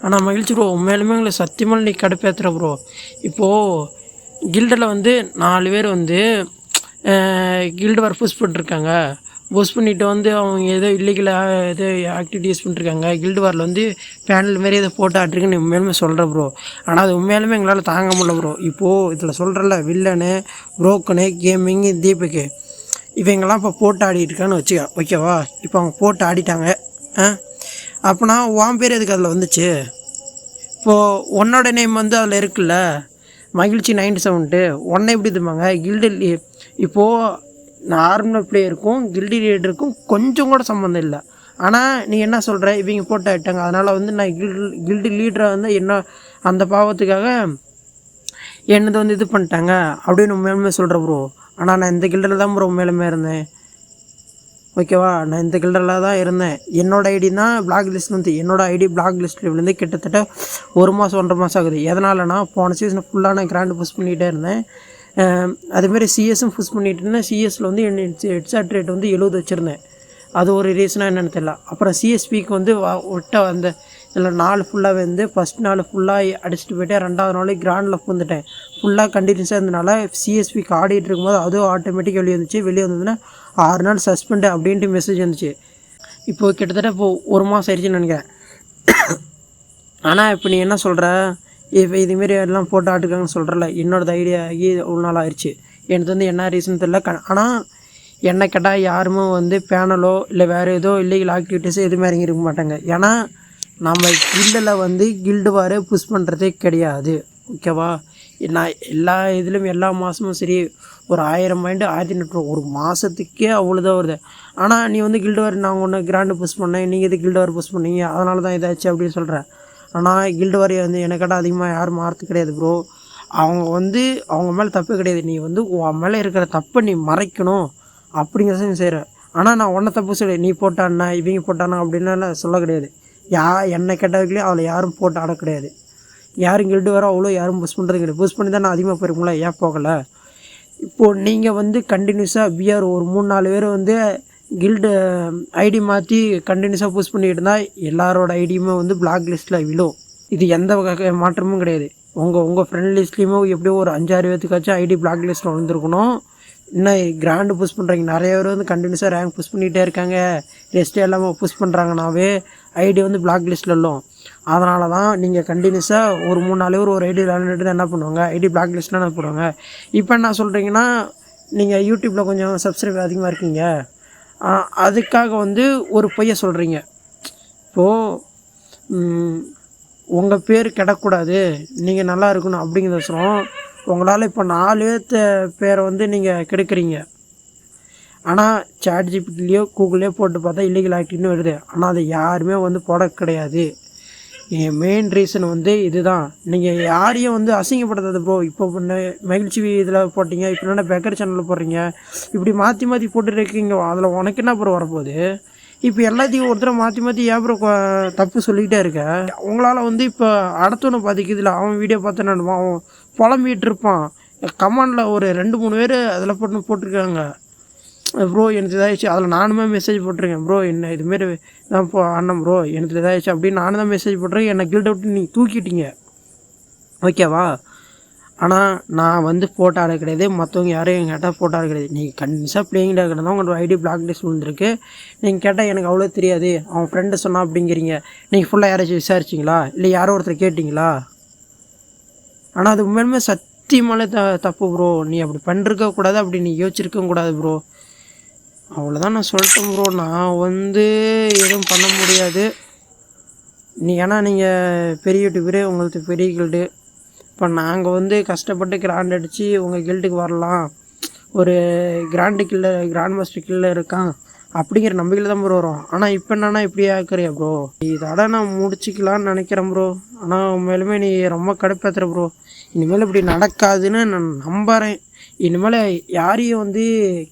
ஆனால் மகிழ்ச்சி ப்ரோ உண்மையிலுமே எங்களை சத்தியமாக நீ கடுப்பேற்றுற ப்ரோ இப்போது கில்டில் வந்து நாலு பேர் வந்து கில்டு வர புஷ் பண்ணிருக்காங்க. புஷ் பண்ணிட்டு வந்து அவங்க ஏதோ இல்லீகலாக ஏதோ ஆக்டிவிட்டீஸ் பண்ணிருக்காங்க. கில்டு வாரில் வந்து பேனல் மாரி ஏதோ போட்டு ஆட்டிருக்குன்னு உண்மையிலுமே சொல்கிறேன் ப்ரோ ஆனால் அது உண்மையாலுமே எங்களால் தாங்க முடியல ப்ரோ இப்போது இதில் சொல்கிறல வில்லனு புரோக்கனு கேமிங்கு தீபக்கு. இவங்கெல்லாம் இப்போ போட்டு ஆடிட்டு இருக்கான்னு வச்சுக்க ஓகேவா இப்போ அவங்க போட்டு ஆடிட்டாங்க. ஆ? அப்போனா உன் பேர் எதுக்கு அதில் வந்துச்சு? இப்போது உன்னோட நேம் வந்து அதில் இருக்குல்ல? மகிழ்ச்சி நைன்டி செவன்ட்டு உன்னை எப்படி இதுமாங்க கில்டு இப்போது நார்மல் பிளேயருக்கும் கில்டி லீடருக்கும் கொஞ்சம் கூட சம்மந்தம் இல்லை. ஆனால் நீ என்ன சொல்கிற இவங்க போட்டு ஆகிட்டாங்க அதனால் வந்து நான் கில்டு கில்டு லீடரை வந்து என்ன அந்த பாவத்துக்காக என்னது வந்து இது பண்ணிட்டாங்க? அப்படின்னு உண்மையுமே சொல்கிற ப்ரோ ஆனால் நான் இந்த கில்டில் தான் ப்ரோ உண்மையிலுமே இருந்தேன். ஓகேவா? நான் இந்த கில்டரில் தான் இருந்தேன். என்னோடய ஐடி தான் பிளாக் லிஸ்ட் வந்து என்னோடய ஐடி பிளாக் லிஸ்ட்டில் விழுந்து கிட்டத்தட்ட ஒரு மாதம் ஒன்றரை மாதம் ஆகுது. எதனாலனா போன சீசன் ஃபுல்லாக நான் கிராண்டு புஷ் பண்ணிகிட்டே இருந்தேன். அதேமாரி சிஎஸும் புஷ் பண்ணிகிட்டு இருந்தேன். சிஎஸில் வந்து என் ஹெட்சாட் ரேட் வந்து எழுபது வச்சுருந்தேன். அது ஒரு ரீசனாக என்னென்னு தெரியல. அப்புறம் சிஎஸ்பிக்கு வந்து ஒட்ட விட்ட அந்த இதில் நாலு ஃபுல்லாக வந்து ஃபஸ்ட் நாள் ஃபுல்லாக அடிச்சுட்டு போயிட்டேன். ரெண்டாவது நாள் கிராண்டில் பூந்துட்டேன் ஃபுல்லாக கண்டினியூஸாக இருந்தனால சிஎஸ்பிக்கு ஆடிட்டு இருக்கும்போது அதுவும் ஆட்டோமேட்டிக்காக வெளியே வந்துச்சு. வெளியே வந்ததுன்னா ஆறு நாள் சஸ்பெண்டு அப்படின்ட்டு மெசேஜ் வந்துச்சு. இப்போது கிட்டத்தட்ட இப்போது ஒரு மாதம் ஆயிடுச்சுன்னு நினைக்கிறேன். ஆனால் இப்போ நீ என்ன சொல்கிற இப்போ இதுமாரி எல்லாம் போட்டு ஆட்டுக்காங்கன்னு சொல்கிறல என்னோடது ஐடியா ஆகி ஒரு நாள் ஆயிடுச்சு. எனக்கு வந்து என்ன ரீசன் தெரியல. க ஆனால் என்னை கேட்டால் யாருமே வந்து பேனலோ இல்லை வேறு ஏதோ இல்லீகல் ஆக்டிவிட்டீஸோ எதுவுமே இறங்கி இருக்க மாட்டாங்க. ஏன்னா நம்ம கில்டில் வந்து கில்டு வாரே புஷ் பண்ணுறதே கிடையாது. ஓகேவா நான் எல்லா இதுலேயும் எல்லா மாதமும் சரி ஒரு ஆயிரம் பாயிண்ட் ஆயிரத்தி எட்நூறு ஒரு மாதத்துக்கே அவ்வளோதான் வருது. ஆனால் நீ வந்து கில்டு வார் நான் ஒன்று கிராண்டு புஷ் பண்ணேன் நீங்கள் இது கில்டு வார் புஷ் பண்ணீங்க? அதனால தான் இதாச்சு அப்படின்னு சொல்கிறேன் ஆனால் கில்டு வாரியை வந்து எனக்கிட்ட கேட்டால் அதிகமாக யாரும் மாறது கிடையாது ப்ரோ அவங்க வந்து அவங்க மேலே தப்பு கிடையாது. நீ வந்து உன் மேலே இருக்கிற தப்பை நீ மறைக்கணும். அப்படிங்கிறத நீ செய்கிற ஆனால் நான் ஒன்றை தப்பு சொல்லி. நீ போட்டாண்ணா இவங்க போட்டானா அப்படின்னு சொல்ல கிடையாது. யா என்னை கேட்டதுக்குள்ளே அவளை யாரும் போட்டு ஆட கிடையாது. யாரும் கில்டு வர அவ்வளோ யாரும் புஷ் பண்ணுறது கிடையாது. புஷ் பண்ணி தான் நான் அதிகமாக போயிருக்கும்ல ஏன் போகலை? இப்போது நீங்கள் வந்து கண்டினியூஸாக பிஆர் ஒரு மூணு நாலு பேர் வந்து கில்டு ஐடி மாற்றி கண்டினியூஸாக புஷ் பண்ணிட்டு இருந்தால் எல்லாரோட ஐடியுமே வந்து பிளாக் லிஸ்ட்டில் விழும். இது எந்த வகை மாற்றமும் கிடையாது. உங்கள் உங்கள் ஃப்ரெண்ட் லிஸ்ட்லேயுமே எப்படியோ ஒரு அஞ்சாறு பேத்துக்காச்சும் ஐடி பிளாக் லிஸ்ட்டில் வந்திருக்கணும் இன்னும் கிராண்டு புஷ் பண்ணுறீங்க நிறைய பேர் வந்து கண்டினியூஸாக ரேங்க் புஷ் பண்ணிகிட்டே இருக்காங்க. ரெஸ்ட்டே இல்லாமல் புஷ் பண்ணுறாங்கனாவே ஐடி வந்து பிளாக் லிஸ்ட்டில் இல்லும் அதனால தான் நீங்கள் கண்டினியூஸாக ஒரு மூணு நாலு பேர் ஒரு ஐடி விளையாண்டுட்டு தான் என்ன பண்ணுவாங்க? ஐடி பிளாக் லிஸ்ட்டில் என்ன போடுவாங்க? இப்போ என்ன சொல்கிறீங்கன்னா நீங்கள் யூடியூப்பில் கொஞ்சம் சப்ஸ்கிரைப் அதிகமாக இருக்கீங்க. அதுக்காக வந்து ஒரு பொய்யை சொல்கிறீங்க இப்போது உங்கள் பேர் கிடக்கூடாது. நீங்கள் நல்லா இருக்கணும் அப்படிங்கிறதோசரம் உங்களால் இப்போ நாலு பேர்த்த பேரை வந்து நீங்கள் கெடுக்குறீங்க. ஆனால் சாட் ஜிபிட்டிலையோ கூகுள்லேயோ போட்டு பார்த்தா இல்லீகல் ஆக்டிவ்னு வருது. ஆனால் அதை யாருமே வந்து போட கிடையாது. என் மெயின் ரீசன் வந்து இதுதான். நீங்கள் யாரையும் வந்து அசிங்கப்படுத்தாது ப்ரோ இப்போ பண்ண மகிழ்ச்சி இதில் போட்டீங்க இப்போ என்ன பேக்கர் சேனலில் போடுறீங்க இப்படி மாற்றி மாற்றி போட்டுட்டு இருக்கீங்க. அதில் உனக்கு என்ன ப்ரோ வரப்போகுது? இப்போ எல்லாத்தையும் ஒருத்தரை மாற்றி மாற்றி ஏப்ரோ தப்பு சொல்லிக்கிட்டே இருக்க? உங்களால் வந்து இப்போ அடுத்தவனை பாதிக்குதுல அவன் வீடியோ பார்த்து நான் அவன் புலம்பிகிட்டு இருப்பான் கமெண்டில் ஒரு ரெண்டு மூணு பேர் அதில் போட்டு போட்டிருக்காங்க. ப்ரோ எனக்கு இதாகிடுச்சு அதில் நானுமே மெசேஜ் போட்டிருக்கேன். ப்ரோ என்ன இதுமாரி தான் போ அண்ணன் ப்ரோ எனக்கு இதாகிடுச்சு அப்படின்னு நானும் தான் மெசேஜ் போட்டிருக்கேன். என்னை கில்ட் அவுட் நீங்கள் தூக்கிட்டீங்க. ஓகேவா ஆனால் நான் வந்து ஃபோட்டோ ஆட கிடையாது. மற்றவங்க யாரையும் எங்கள் கேட்டால் ஃபோட்டோ ஆட கிடையாது. நீங்கள் கண்டிப்பாக பிளேயிங் டாக் தான் உங்களோட ஐடி பிளாக் லிஸ்ட் விழுந்துருக்கு. நீங்கள் கேட்டால் எனக்கு அவ்வளோ தெரியாது. அவன் ஃப்ரெண்டு சொன்னா அப்படிங்கிறீங்க. நீங்கள் ஃபுல்லாக யாராச்சும் விசாரிச்சிங்களா? இல்லை யாரோ ஒருத்தர் கேட்டிங்களா? ஆனால் அது உண்மையுமே சத்தியமாலே த தப்பு ப்ரோ நீ அப்படி பண்ணிருக்க கூடாது அப்படி நீ யோசிச்சிருக்க கூடாது ப்ரோ அவ்வளோதான் நான் சொல்லிட்டேன் ப்ரோ நான் வந்து எதுவும் பண்ண முடியாது. நீ ஏன்னா நீங்கள் பெரிய யூடியூபரே உங்களுக்கு பெரிய கில்டு இப்போ நாங்கள் வந்து கஷ்டப்பட்டு கிராண்ட் அடித்து உங்கள் கில்டுக்கு வரலாம். ஒரு கிராண்டு கில்ல கிராண்ட் மாஸ்டர் கில்ல இருக்கான். அப்படிங்கிற நம்பிக்கையில் தான் ப்ரோ வரும். ஆனால் இப்போ என்னன்னா இப்படி ஆக்குறியா ப்ரோ இதோட நான் முடிச்சிக்கலான்னு நினைக்கிறேன் ப்ரோ ஆனால் உண்மையிலுமே நீ ரொம்ப கடுப்பேற்றுற ப்ரோ இனிமேல் இப்படி நடக்காதுன்னு நான் நம்புறேன். இனிமேல் யாரையும் வந்து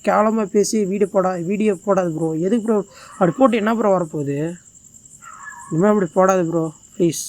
கேவலமாக பேசி வீடியோ போடா வீடியோ போடாது ப்ரோ எதுக்கு ப்ரோ அப்படி போட்டு என்ன ப்ரோ வரப்போகுது? இனிமேல் அப்படி போடாது ப்ரோ ப்ளீஸ்